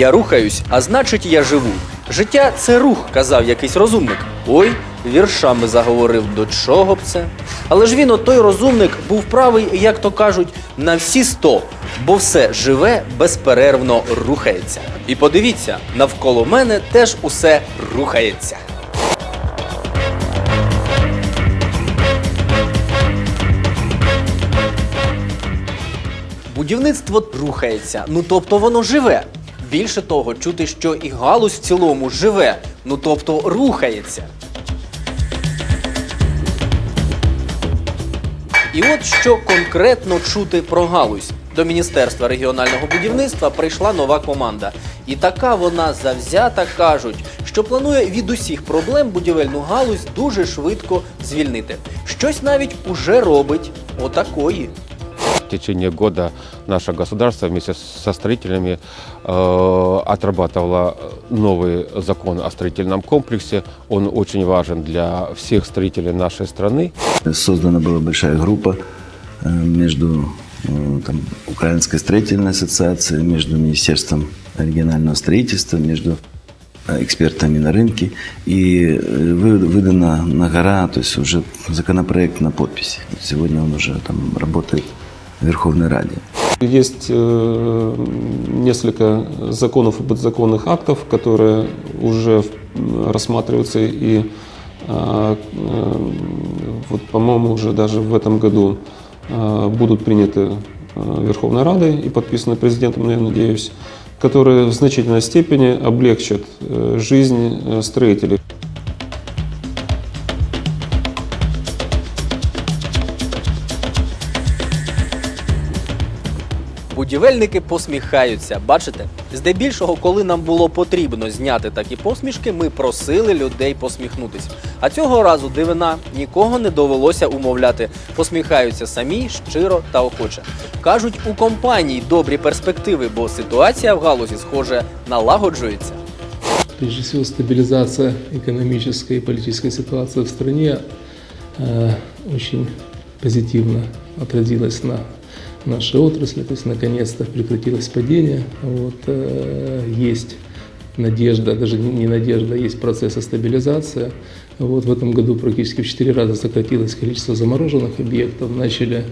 Я рухаюсь, а значить я живу. Життя це рух, казав якийсь розумник. Ой, віршами заговорив, до чого б це. Але ж він, от той розумник, був правий, як то кажуть, на всі сто, бо все живе безперервно рухається. І подивіться, навколо мене теж усе рухається. Будівництво рухається, ну тобто воно живе. Більше того, чути, що і галузь в цілому живе, ну тобто рухається. І от що конкретно чути про галузь. До Міністерства регіонального будівництва прийшла нова команда. І така вона завзята кажуть, що планує від усіх проблем будівельну галузь дуже швидко звільнити. Щось навіть уже робить отакої. Течение года наше государство вместе со строителями э, отрабатывало новый закон о строительном комплексе. Он очень важен для всех строителей нашей страны. Создана была большая группа э, между э, там, Украинской строительной ассоциацией, между Министерством регионального строительства, между экспертами на рынке. И вы- выдана на гора, то есть уже законопроект на подписи. Сегодня он уже там работает Верховной Раде. Есть э, несколько законов и подзаконных актов, которые уже рассматриваются и, а, э, вот, по-моему, уже даже в этом году э, будут приняты э, Верховной Радой и подписаны президентом, я надеюсь, которые в значительной степени облегчат э, жизнь строителей. Будівельники посміхаються. Бачите, здебільшого, коли нам було потрібно зняти такі посмішки, ми просили людей посміхнутись. А цього разу дивина нікого не довелося умовляти. Посміхаються самі щиро та охоче. кажуть, у компаній добрі перспективи, бо ситуація в галузі, схоже, налагоджується. Прежде всего, стабилизация экономической и политической ситуации в стране э, очень позитивно отразилась на нашей отрасли. То есть, наконец-то прекратилось падение. Вот, э, есть надежда, даже не надежда, есть процесс стабилизации. Вот в этом году практически в 4 раза сократилось количество замороженных объектов. Начали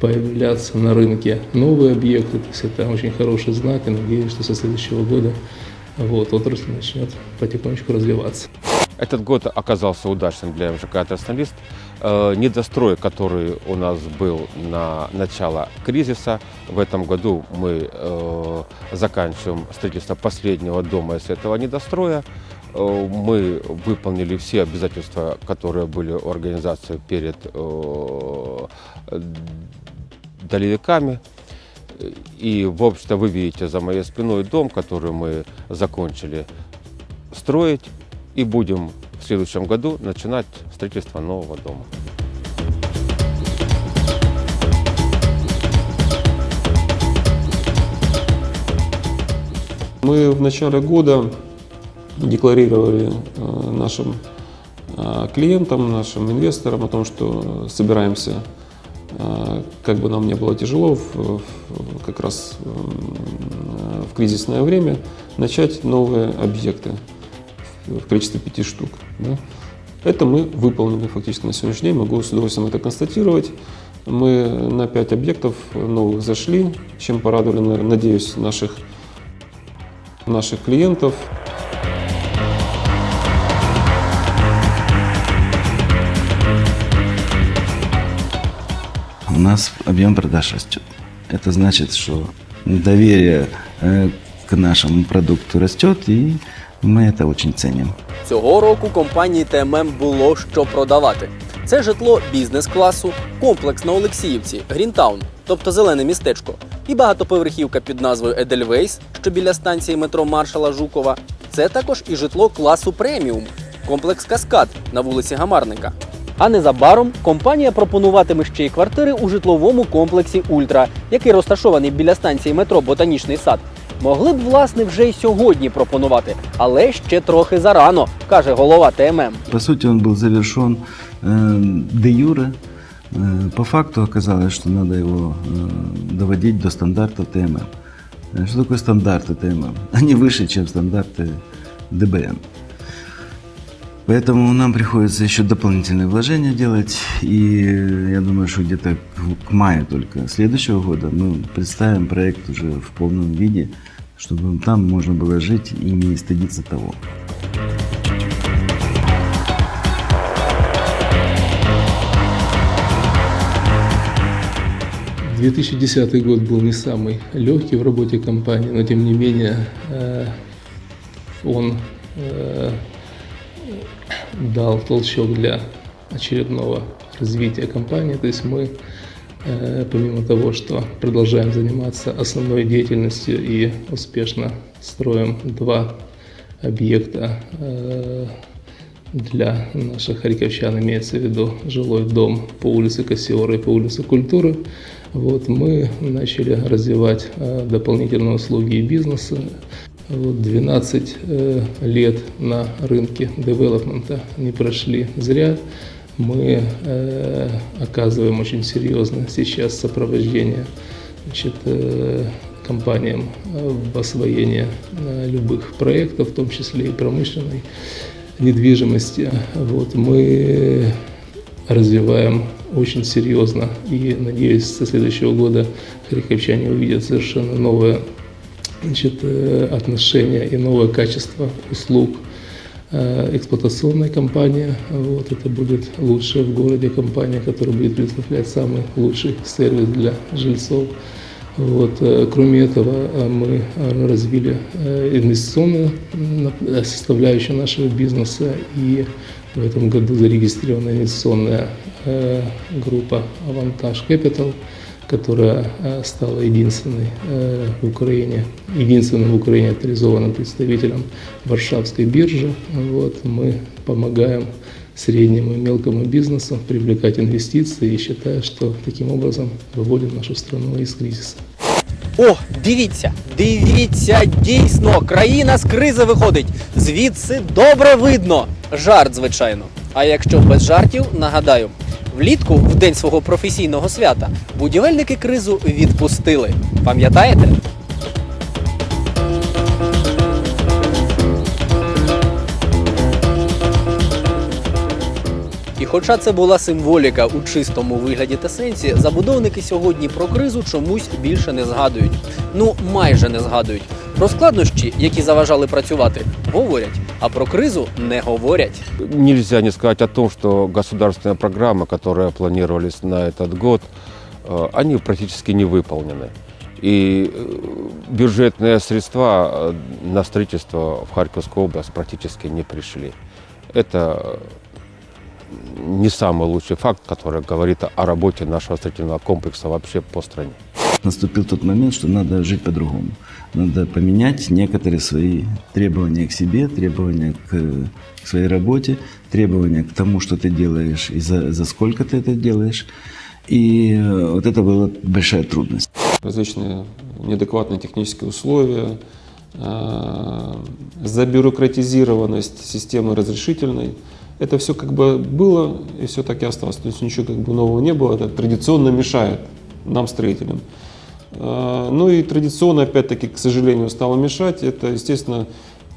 появляться на рынке новые объекты. То есть это очень хороший знак. И надеюсь, что со следующего года вот, отрасль начнет потихонечку развиваться. Этот год оказался удачным для МЖК «Траснолист». Э, Недострой, который у нас был на начало кризиса, в этом году мы э, заканчиваем строительство последнего дома из этого недостроя. Э, Мы выполнили все обязательства, которые были у организации перед долевиками. И, в общем-то, вы видите за моей спиной дом, который мы закончили строить и будем в следующем году начинать строительство нового дома. Мы в начале года декларировали э, нашим э, клиентам, нашим инвесторам о том, что собираемся, э, как бы нам не было тяжело, как раз м, в кризисное время, начать новые объекты в количестве пяти штук. да. Это мы выполнили фактически на сегодняшний день, могу с удовольствием это констатировать. Мы на пять объектов новых зашли, чем порадовали, надеюсь, наших наших клиентов. У нас объем продаж растет. Это значит, что доверие э, к нашему продукту растет, и мы это очень ценим. Цього року компанії ТММ було що продавати. Це житло бізнес-класу, комплекс на Олексіївці, Грінтаун, тобто зелене містечко, і багатоповерхівка під назвою Едельвейс, що біля станції метро Маршала Жукова. Це також і житло класу преміум, комплекс Каскад на вулиці Гамарника. А незабаром компанія пропонуватиме ще й квартири у житловому комплексі Ультра, який розташований біля станції метро Ботанічний сад Могли б власне вже й сьогодні пропонувати, але ще трохи зарано, каже голова ТММ. По сути, он был завершен э, де юре. Э, по факту оказалось, что надо его э, доводить до стандартов ТММ. Э, Что такое стандарты ТММ? Они выше, чем стандарты ДБН. Поэтому нам приходится еще дополнительные вложения делать. И я думаю, что где-то к- маю только следующего года мы представим проект уже в полном виде, чтобы там можно было жить и не стыдиться того. 2010 год был не самый легкий в работе компании, но тем не менее э, он э, дал толчок для очередного развития компании. То есть мы, э, помимо того, что продолжаем заниматься основной деятельностью и успешно строим два объекта э, для наших харьковчан, имеется в виду жилой дом по улице Кассиора и по улице Культуры. Вот, мы начали развивать э, дополнительные услуги и бизнеса. Вот, 12 э, лет на рынке девелопмента не прошли зря. Мы э, оказываем очень серьезно сейчас сопровождение значит, э, компаниям в освоении любых проектов, в том числе и промышленной недвижимости. Вот, мы развиваем очень серьезно и, надеюсь, со следующего года харьковчане увидят совершенно новое значит, э, отношение и новое качество услуг э, эксплуатационной компании. Вот, это будет лучшая в городе компания, которая будет предоставлять самый лучший сервис для жильцов. Вот. э, Кроме этого, мы развили инвестиционную составляющую нашего бизнеса и в этом году зарегистрирована инвестиционная группа Avantage Capital, которая э, стала единственной э, в Украине, единственным в Украине авторизованным представителем Варшавской биржи. Вот, мы помогаем среднему и мелкому бизнесу привлекать инвестиции и считаю, что таким образом выводим нашу страну из кризиса. О, дивіться, дивіться, дійсно, країна з кризи виходить. Звідси добре видно. Жарт, звичайно. А якщо без жартів, нагадаю, влітку, в день свого професійного свята, будівельники кризу відпустили. Пам'ятаєте? І хоча це була символіка у чистому вигляді та сенсі, забудовники сьогодні про кризу чомусь більше не згадують. Ну майже не згадують. Про складнощі, які заважали працювати, говорять, а про кризу не говорять. Нельзя не сказать о том, что государственные программы, которые планировались на этот год, э, они практически не выполнены. И э, бюджетные средства э, на строительство в Харьковскую область практически не пришли. Это не самый лучший факт, который говорит о работе нашего строительного комплекса вообще по стране. Наступил тот момент, что надо жить по-другому. Надо поменять некоторые свои требования к себе, требования к, своей работе, требования к тому, что ты делаешь и за, за сколько ты это делаешь. И э, вот это была большая трудность. различные неадекватные технические условия, э, забюрократизированность системы разрешительной. Это все как бы было и все так и осталось. То есть ничего как бы нового не было. Это традиционно мешает нам, строителям. Э, Ну и традиционно, опять-таки, к сожалению, стало мешать. Это, естественно,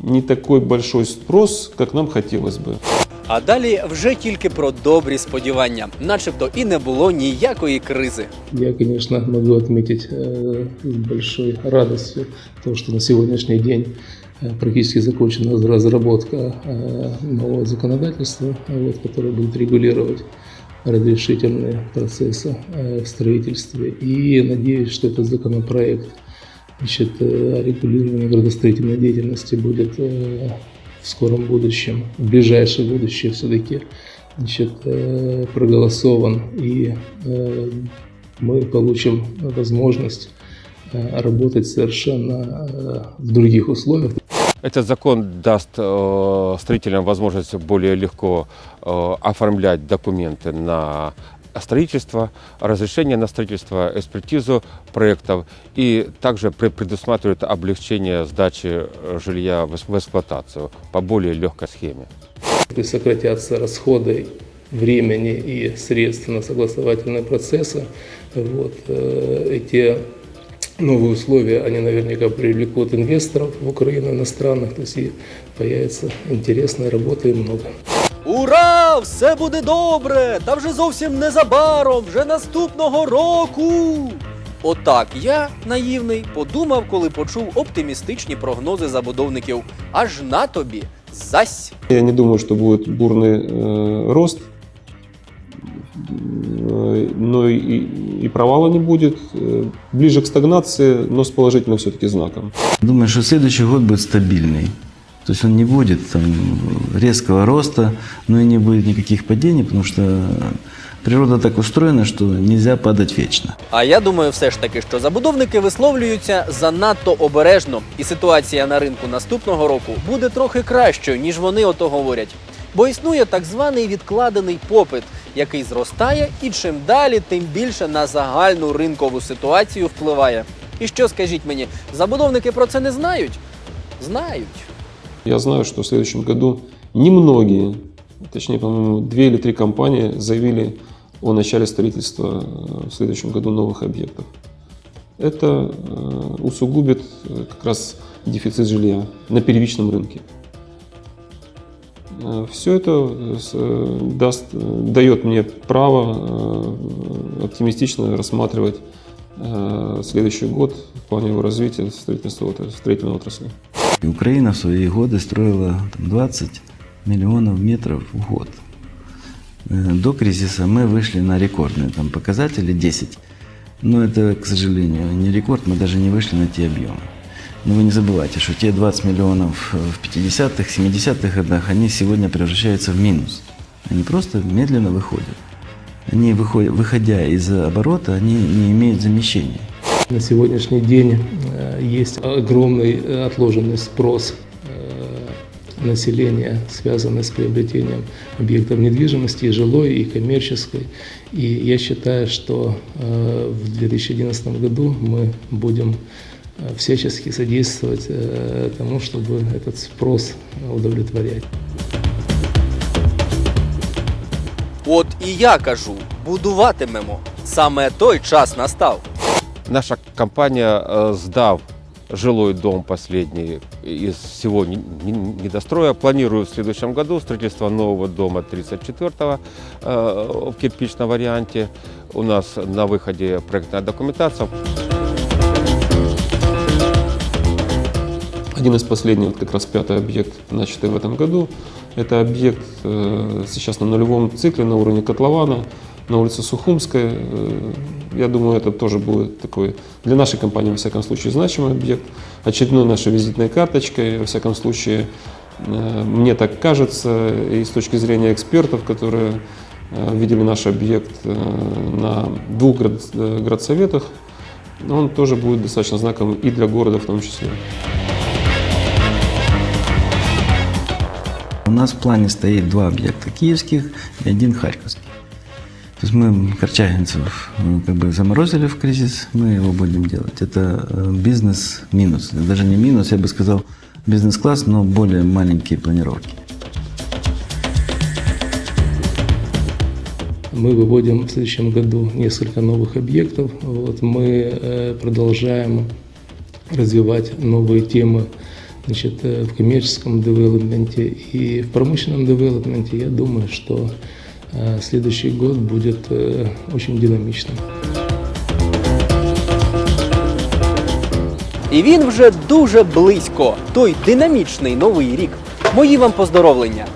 не такой большой спрос, как нам хотелось бы. А далі вже тільки про добрі сподівання, начебто і не було ніякої кризи. Я, конечно, могу отметить э, с большой радостью то, что на сегодняшний день э, практически закончена разработка э, нового законодательства, э, вот, которое будет регулировать разрешительные процессы э, в строительстве. И надеюсь, что этот законопроект значит, э, о регулировании градостроительной деятельности будет э, в скором будущем, в ближайшее будущее все-таки значит, э, проголосован и э, мы получим возможность э, работать совершенно э, в других условиях. Этот закон даст э, строителям возможность более легко э, оформлять документы на строительство, разрешение на строительство, экспертизу проектов и также пре- предусматривает облегчение сдачи э, жилья в эксплуатацию по более легкой схеме. Сократятся расходы времени и средств на согласовательные процессы. Вот, э, эти новые условия, они наверняка привлекут инвесторов в Украину, иностранных, то есть и появится интересная работа и много. Ура! Все буде добре! Та вже зовсім незабаром, вже наступного року. Отак я, наївний, подумав, коли почув оптимістичні прогнози забудовників. Аж на тобі зась. Я не думаю, что будет бурный э, рост, Э, но и, и провала не будет. Э, Ближе к стагнации, но с положительным все-таки знаком. Думаю, что следующий год будет стабильный. То есть он не будет там, резкого роста, но и не будет никаких падений, потому что природа так устроена, что нельзя падать вечно. А я думаю, все ж таки, що забудовники висловлюються занадто обережно, і ситуація на ринку наступного року буде трохи кращою, ніж вони ото говорять. Бо існує так званий відкладений попит, який зростає, і чим далі, тим більше на загальну ринкову ситуацію впливає. І що скажіть мені, забудовники про це не знають? Знають. Я знаю, что в следующем году немногие, точнее, по-моему, две или три компании заявили о начале строительства э, в следующем году новых объектов. Это э, усугубит э, как раз дефицит жилья на первичном рынке. Все это э, э, даст, э, дает мне право э, оптимистично рассматривать э, следующий год в плане его развития строительства, строительной отрасли. Украина в свои годы строила там, 20 миллионов метров в год. Э, До кризиса мы вышли на рекордные там, показатели 10. Но это, к сожалению, не рекорд, мы даже не вышли на те объемы. Но вы не забывайте, что те 20 миллионов э, в 50-х, 70-х годах, они сегодня превращаются в минус. Они просто медленно выходят. Они, выходят, выходя из оборота, они не имеют замещения. На сегодняшний день э, есть огромный э, отложенный спрос населения, связанный с приобретением объектов недвижимости, и жилой, и коммерческой. И я считаю, что в 2011 году мы будем всячески содействовать э, тому, чтобы этот спрос удовлетворять. От і я кажу, будуватимемо. Саме той час настав. Наша компания, э, сдав жилой дом последний из всего не- не- недостроя, планирует в следующем году строительство нового дома 34-го э, в кирпичном варианте. У нас на выходе проектная документация. Один из последних, вот как раз пятый объект, начатый в этом году, это объект э, сейчас на нулевом цикле на уровне котлована на улице Сухумская. Э, Я думаю, это тоже будет такой для нашей компании, во всяком случае, значимый объект. Очередной нашей визитной карточкой, во всяком случае, э, мне так кажется, и с точки зрения экспертов, которые э, видели наш объект э, на двух град- э, градсоветах, он тоже будет достаточно знаковым и для города в том числе. Нас в плане стоит два объекта киевских и один харьковский. То есть мы Корчагинцев э, как бы заморозили в кризис, мы его будем делать. Это э, бизнес-минус. Даже не минус, я бы сказал бизнес-класс, но более маленькие планировки. Мы выводим в следующем году несколько новых объектов. Вот, мы э, продолжаем развивать новые темы значит, э, в коммерческом девелопменте и в промышленном девелопменте. Я думаю, что э, следующий год будет э, очень динамичным. І він вже дуже близько. Той динамічний новий рік. Мої вам поздоровлення.